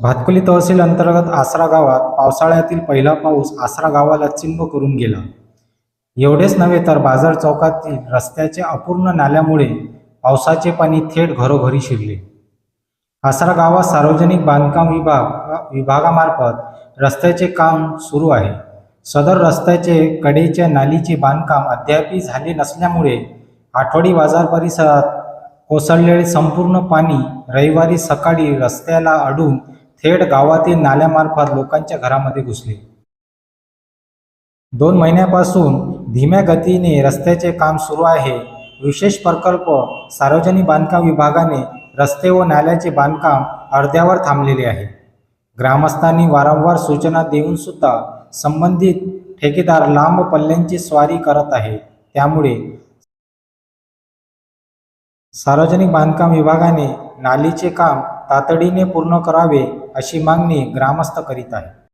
भातकुली तहसील अंतर्गत आसरा गावात पावसाळ्यातील पहिला पाऊस आसरा गावाला चिंब करून गेला. एवढेच नव्हे तर बाजार चौकातील रस्त्याच्या अपूर्ण नाल्यामुळे पावसाचे पाणी थेट घरोघरी शिरले. आसरा गावात सार्वजनिक बांधकाम विभाग विभागामार्फत रस्त्याचे काम सुरू आहे. सदर रस्त्याचे कडेच्या नालीचे बांधकाम अद्यापही झाले नसल्यामुळे आठवडी बाजार परिसरात कोसळलेले संपूर्ण पाणी रविवारी सकाळी रस्त्याला अडून थेट गावातील नाल्यामार्फत लोकांच्या घरामध्ये घुसले. दोन महिन्यापासून धीम्या गतीने रस्त्याचे काम सुरू आहे. विशेष प्रकल्प सार्वजनिक बांधकाम विभागाने रस्ते व नाल्याचे बांधकाम अर्ध्यावर थांबलेले आहे. ग्रामस्थांनी वारंवार सूचना देऊन सुद्धा संबंधित ठेकेदार लांब पल्ल्यांची स्वारी करत आहे. त्यामुळे सार्वजनिक बांधकाम विभागाने नालीचे काम तातडीने पूर्ण करावे अशी मागणी ग्रामस्थ करीत आहे